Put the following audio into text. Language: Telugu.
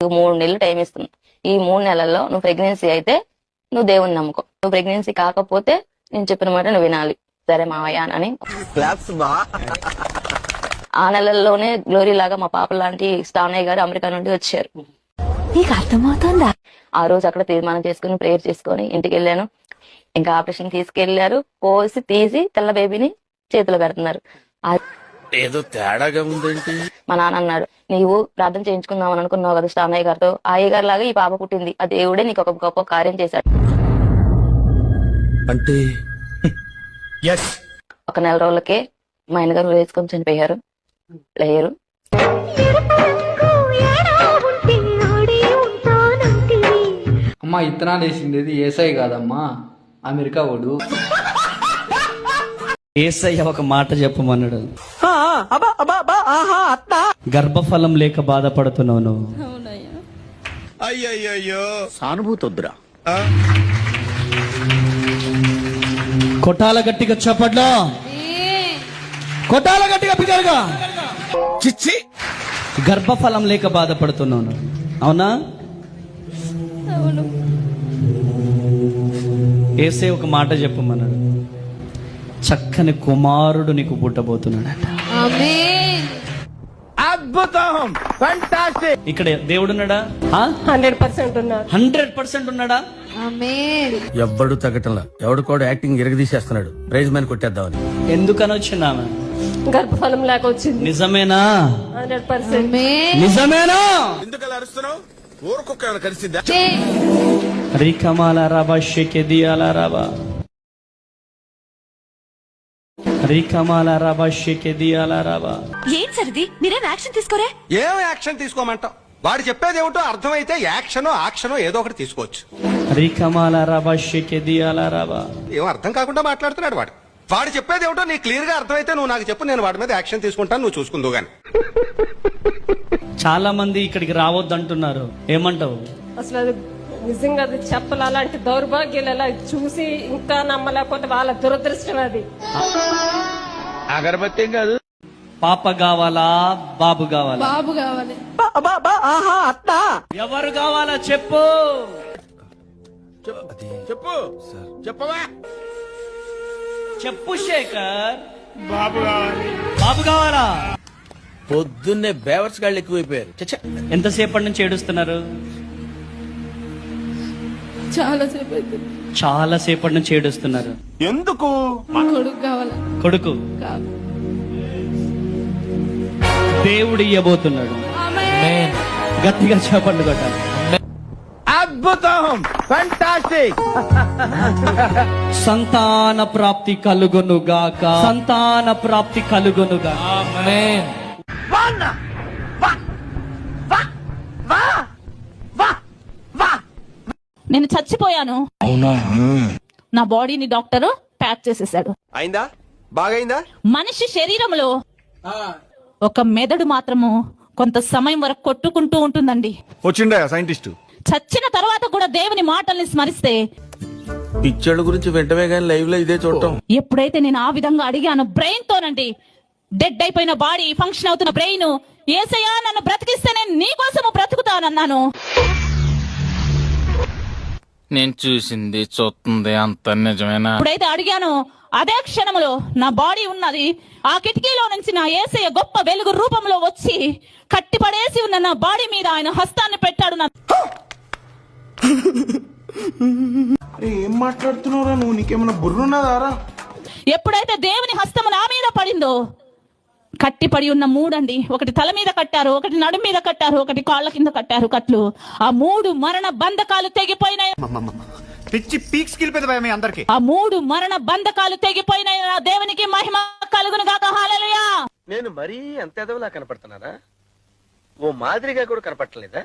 మూడు నెలలు టైం ఇస్తున్నా ఈ మూడు నెలల్లో నువ్వు ప్రెగ్నెన్సీ అయితే నువ్వు దేవుని నమ్ముకో. నువ్వు ప్రెగ్నెన్సీ కాకపోతే నేను చెప్పిన మాట నువ్వు వినాలి. సరే మావయ్య అని ఆ నెలల్లోనే గ్లోరీ లాగా మా పాప లాంటి స్థానయ్య గారు అమెరికా నుండి వచ్చారు. నీకు అర్థమవుతుందా? ఆ రోజు అక్కడ తీర్మానం చేసుకుని ప్రేయర్ చేసుకొని ఇంటికి వెళ్ళాను. ఇంకా ఆపరేషన్ తీసుకెళ్ళారు కోసి తీసి తెల్ల బేబీని చేతిలో పెడుతున్నారు. ఏదో తేడాగా ఉందేంటి మా నాన్న అన్నాడు. నీవు ప్రార్థన చేయించుకుందాం అని అనుకున్నావు కదా స్టామయ్య గారితో. ఆ అయ్య గారి లాగా ఈ పాప పుట్టింది. ఆ దేవుడే నీకు ఒక గొప్ప కార్యం చేశాడు. అంటే? ఒక నెల రోజులకే మా ఆయన గారు వేసుకొని చనిపోయారు. లేరు. అమ్మా ఇత్తనాలు వేసింది ఏసై కాదమ్మా. అమెరికా ఓడు ఏసయ్య ఒక మాట చెప్పమన్నాడు. గర్భఫలం లేక బాధపడుతున్నావు నువ్వు. అయ్యయ్యో సానుభూతి వద్దురా కొట్టాల గట్టిగా చప్పట్లో? కొట్టాల గట్టిగా పిగరగా చిచ్చి. గర్భఫలం లేక బాధపడుతున్నావు నువ్వు. అవునా? ఏసే ఒక మాట చెప్పమన్నాడు. చక్కని కుమారుడు నీకు పుట్టబోతున్నాడట. అద్భుతం! ఫంటాస్టిక్ ఇక్కడ దేవుడున్నాడా? హండ్రెడ్ పర్సెంట్ ఉన్నారు హండ్రెడ్ పర్సెంట్ ఉన్నాడా? ఎవ్వడు తగ్గటంలా. ఎవడు కూడా యాక్టింగ్ ఎరగదీసేస్తున్నాడు ప్రైజ్ మ్యాన్ కొట్టేద్దామని. ఎందుకని వచ్చింది ఆమె? గర్భఫలం లేక వచ్చింది. నిజమేనా? Hundred percent. నిజమేనా? ఎందుకు అలా అరుస్తున్నావు? ఊరుకొక్క కలిసిందా? రికమాల రాబా షెకెదియాల రాబా రికమాల రాబా షెకెదియాల రాబా. ఏం సరిది మీరేం యాక్షన్ తీసుకోరే? ఏం యాక్షన్ తీసుకోమంటాం? వాడు చెప్పేది ఏమిటో అర్థమైతే యాక్షన్ ఆక్షన్ ఏదో ఒకటి తీసుకోవచ్చు. రికమాల రాబా షెకెదియాల రాబా. ఏం అర్థం కాకుండా మాట్లాడుతున్నాడు వాడు. వాడు చెప్పేది ఏమిటో నీకు క్లియర్గా అర్థమైతే నువ్వు నాకు చెప్పు నేను వాడి మీద యాక్షన్ తీసుకుంటాను నువ్వు చూసుకుందు గాని. చాలా మంది ఇక్కడికి రావద్దు అంటున్నారు ఏమంటావు? అసలు అది నిజంగా అది చెప్పలు అలాంటి దౌర్భాగ్యాలు అలా చూసి ఇంకా నమ్మలేకపోతే వాళ్ళ దురదృష్టం అది. అగరబత్తి ఏం కాదు. పాప కావాలా బాబు కావాలా? బాబు కావాలి. ఎవరు కావాలా చెప్పు. చెప్పు చెప్పవా? చెప్పు శేఖర్. బాబు కావాలి. బాబు కావాలా? పొద్దున్నే బేవర్స్ గాళ్ళు ఎక్కువైపోయారు. ఎంతసేపటి నుంచి ఏడుస్తున్నారు? చాలా సేపు అయితే. చాలా సేపటి నుంచి ఏడుస్తున్నారు. ఎందుకు? కొడుకు కావాలి? కొడుకు. దేవుడు ఇయ్యబోతున్నాడు. గట్టిగా అద్భుతం! ఫంటాస్టిక్ సంతాన ప్రాప్తి కలుగునుగాక. సంతాన ప్రాప్తి కలుగునుగా నేను చచ్చిపోయాను. నా బాడీని డాక్టర్ ప్యాక్ చేసేసాడు అయిందా? బాగైందా? మనిషి శరీరంలో ఒక మెదడు మాత్రము కొంత సమయం వరకు కొట్టుకుంటూ ఉంటుందండి. వచ్చిండా సైంటిస్ట్? చచ్చిన తర్వాత కూడా దేవుని మాటల్ని స్మరిస్తే పిచ్చోళ్ళ గురించి వెంటనే కానీ లైవ్లో ఇదే చూడటం. ఎప్పుడైతే నేను ఆ విధంగా అడిగాను బ్రెయిన్ తోనండి డెడ్ అయిపోయిన బాడీ ఫంక్షన్ అవుతున్న బ్రెయిన్ ఏసయ్యా నన్ను బ్రతికిస్తే నేను నీ కోసము బ్రతుకుతానన్నాను. నేను చూసింది చూస్తుంది అంత నిజమేనా? ఎప్పుడైతే అడిగానో అదే క్షణంలో నా బాడీ ఉన్నది ఆ కిటికీలో నుంచి నా ఏసయ్య గొప్ప వెలుగు రూపంలో వచ్చి కట్టిపడేసి ఉన్న నా బాడీ మీద ఆయన హస్తాన్ని పెట్టాడు నా ఏం మాట్లాడుతున్నావురా నువ్వు? నీకేమైనా బుర్రున్నదారా? ఎప్పుడైతే దేవుని హస్తము నా మీద పడిందో కట్టిపడి ఉన్న మూడండి. ఒకటి తల మీద కట్టారు ఒకటి నడు మీద కట్టారు ఒకటి కాళ్ళ కింద కట్టారు కట్లు. ఆ మూడు మరణ బంధకాలు తెగిపోయినాయి. పిచ్చి పీక్స్ కిలిపోయింది మీ అందరికి. ఆ మూడు మరణ బంధకాలు తెగిపోయినాయి. నా దేవునికి మహిమ కలుగును గాక. హల్లెలూయా. నేను మరీ అంత ఎదవలా కనపడుతున్నారా ఓ మాదిరిగా కూడా కనపడలేదా